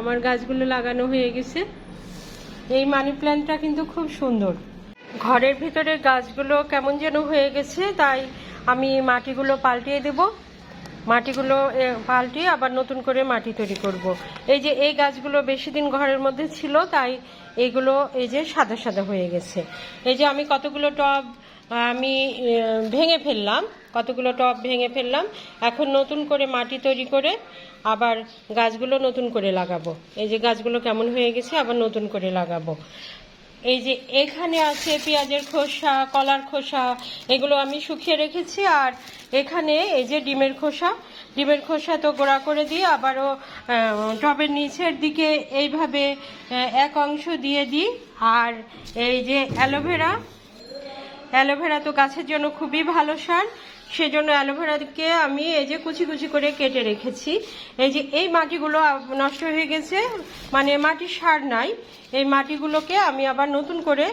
আমার গাছগুলো লাগানো হয়ে গেছে। এই মানি প্ল্যান্টটা কিন্তু খুব সুন্দর। ঘরের ভিতরে গাছগুলো কেমন যেন হয়ে গেছে, তাই আমি মাটিগুলো পাল্টিয়ে দেব। মাটিগুলো পাল্টিয়ে আবার নতুন করে মাটি তৈরি করব। এই যে এই গাছগুলো বেশি দিন ঘরের মধ্যে ছিল, তাই এইগুলো এই যে সাদা সাদা হয়ে গেছে। এই যে আমি কতগুলো টব আমি ভেঙে ফেললাম। কতগুলো টব ভেঙে ফেললাম। এখন নতুন করে মাটি তৈরি করে আবার গাছগুলো নতুন করে লাগাবো। এই যে গাছগুলো কেমন হয়ে গেছে, আবার নতুন করে লাগাবো। এই যে এখানে আছে পেঁয়াজের খোসা, কলার খোসা, এগুলো আমি শুকিয়ে রেখেছি। আর এখানে এই যে ডিমের খোসা ডিমের খোসা তো গোড়া করে দিয়ে আবারও টবের নিচের দিকে এইভাবে এক অংশ দিয়ে দিই। আর এই যে অ্যালোভেরা অ্যালোভেরা তো গাছের জন্য খুবই ভালো সার। সেজন্য অ্যালোভেরাকে আমি এই যে কুচি কুচি করে কেটে রেখেছি। এই যে এই মাটিগুলো নষ্ট হয়ে গেছে মানে মাটির সার নাই। এই মাটিগুলোকে আমি আবার নতুন করে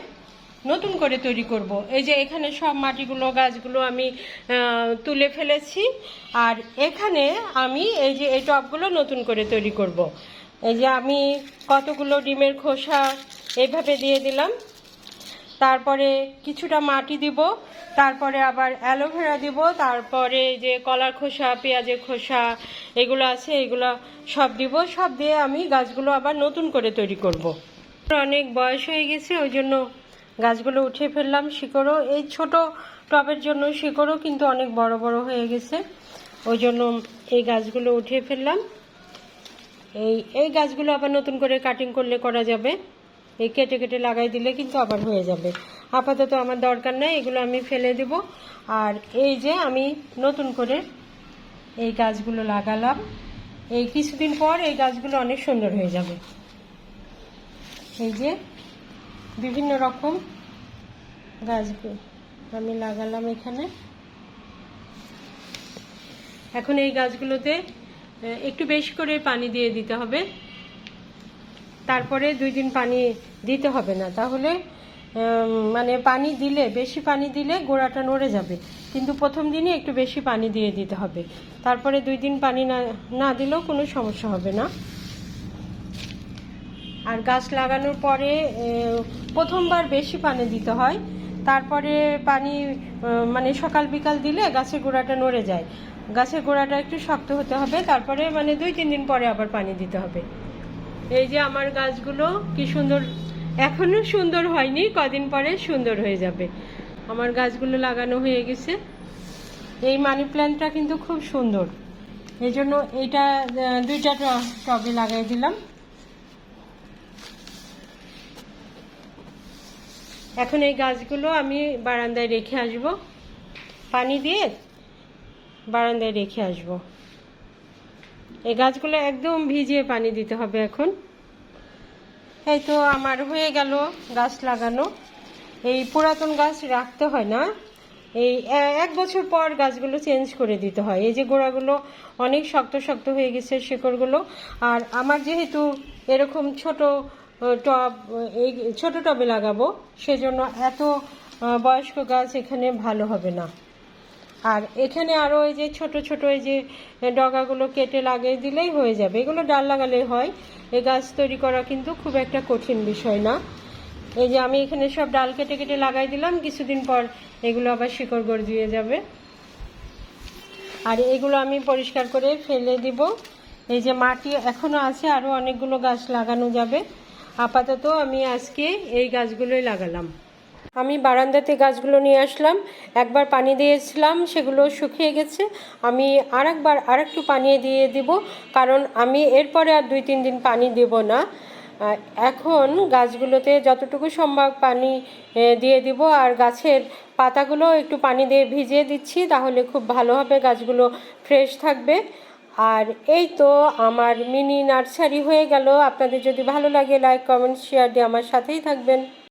নতুন করে তৈরি করব। এই যে এখানে সব মাটিগুলো, গাছগুলো আমি তুলে ফেলেছি। আর এখানে আমি এই যে এই টবগুলো নতুন করে তৈরি করব। এই যে আমি কতগুলো ডিমের খোসা এইভাবে দিয়ে দিলাম। তারপরে কিছুটা মাটি দিব, তারপরে আবার অ্যালোভেরা দিব, তারপরে যে কলার খোসা, পেঁয়াজের খোসা, এগুলো আছে, এগুলো সব দিব, সব দিয়ে আমি গাছগুলো আবার নতুন করে তৈরি করব। অনেক বয়স হয়ে গেছে, ওই জন্য গাছগুলো উঠিয়ে ফেললাম শিকড়ও। এই ছোট টবের জন্য শিকড়ও কিন্তু অনেক বড় বড় হয়ে গেছে, ওই জন্য এই গাছগুলো উঠিয়ে ফেললাম। এই এই গাছগুলো আবার নতুন করে কাটিং করলে করা যাবে। এই কেটে কেটে লাগাই দিলে কিন্তু আবার হয়ে যাবে। আপাতত আমার দরকার নাই, এগুলো আমি ফেলে দেব। আর এই যে আমি নতুন করে এই গাছগুলো লাগালাম। এই কিছুদিন পর এই গাছগুলো অনেক সুন্দর হয়ে যাবে। এই যে বিভিন্ন রকম গাছগুলো আমি লাগালাম এখানে। এখন এই গাছগুলোতে একটু বেশি করে পানি দিয়ে দিতে হবে। তারপরে দুই দিন পানি দিতে হবে না। তাহলে মানে পানি দিলে, বেশি পানি দিলে গোড়াটা নড়ে যাবে। কিন্তু প্রথম দিনই একটু বেশি পানি দিয়ে দিতে হবে। তারপরে দুই দিন পানি না না দিলেও কোনো সমস্যা হবে না। আর গাছ লাগানোর পরে প্রথমবার বেশি পানি দিতে হয়। তারপরে পানি মানে সকাল বিকাল দিলে গাছের গোড়াটা নড়ে যায়। গাছের গোড়াটা একটু শক্ত হতে হবে। তারপরে মানে দুই, তিন দিন পরে আবার পানি দিতে হবে। এই যে আমার গাছগুলো কি সুন্দর, এখনও সুন্দর হয়নি, কদিন পরে সুন্দর হয়ে যাবে। আমার গাছগুলো লাগানো হয়ে গেছে। এই মানি প্ল্যান্টটা কিন্তু খুব সুন্দর। এই জন্য এইটা দুইটা টবে লাগাই দিলাম। এখন এই গাছগুলো আমি বারান্দায় রেখে আসব। পানি দিয়ে বারান্দায় রেখে আসব। এই গাছগুলো একদম ভিজিয়ে পানি দিতে হবে এখন। এই তো আমার হয়ে গেল গাছ লাগানো। এই পুরাতন গাছ রাখতে হয় না। এই এক বছর পর গাছগুলো চেঞ্জ করে দিতে হয়। এই যে গোড়াগুলো অনেক শক্ত শক্ত হয়ে গেছে শিকড়গুলো। আর আমার যেহেতু এরকম ছোট টব, এই ছোট টবে লাগাবো, সেজন্য এত বয়স্ক গাছ এখানে ভালো হবে না। আর এখানে আরও এই যে ছোট ছোট এই যে ডগাগুলো কেটে লাগিয়ে দিলেই হয়ে যাবে। এগুলো ডাল লাগালেই হয়। এই গাছ তৈরি করা কিন্তু খুব একটা কঠিন বিষয় না। এই যে আমি এখানে সব ডাল কেটে কেটে লাগাই দিলাম। কিছুদিন পর এগুলো আবার শিকড় গড়িয়ে যাবে। আর এগুলো আমি পরিষ্কার করে ফেলে দিব। এই যে মাটি এখনও আছে আরও অনেকগুলো গাছ লাগানো যাবে। আপাতত আমি আজকে এই গাছগুলোই লাগালাম। আমি বারান্দাতে গাছগুলো নিয়ে আসলাম, একবার পানি দিয়েছিলাম, সেগুলো শুকিয়ে গেছে। আমি আরেকবার আরেকটু পানি দিয়ে দিব, কারণ আমি এরপরে আর দুই তিন দিন পানি দেব না। এখন গাছগুলোতে যতটুকু সম্ভব পানি দিয়ে দিব, আর গাছের পাতাগুলো একটু পানি দিয়ে ভিজিয়ে দিচ্ছি, তাহলে খুব ভালো হবে, গাছগুলো ফ্রেশ থাকবে। আর এই তো আমার মিনি নার্সারি হয়ে গেল। আপনাদের যদি ভালো লাগে, লাইক, কমেন্ট, শেয়ার দিয়ে আমার সাথেই থাকবেন।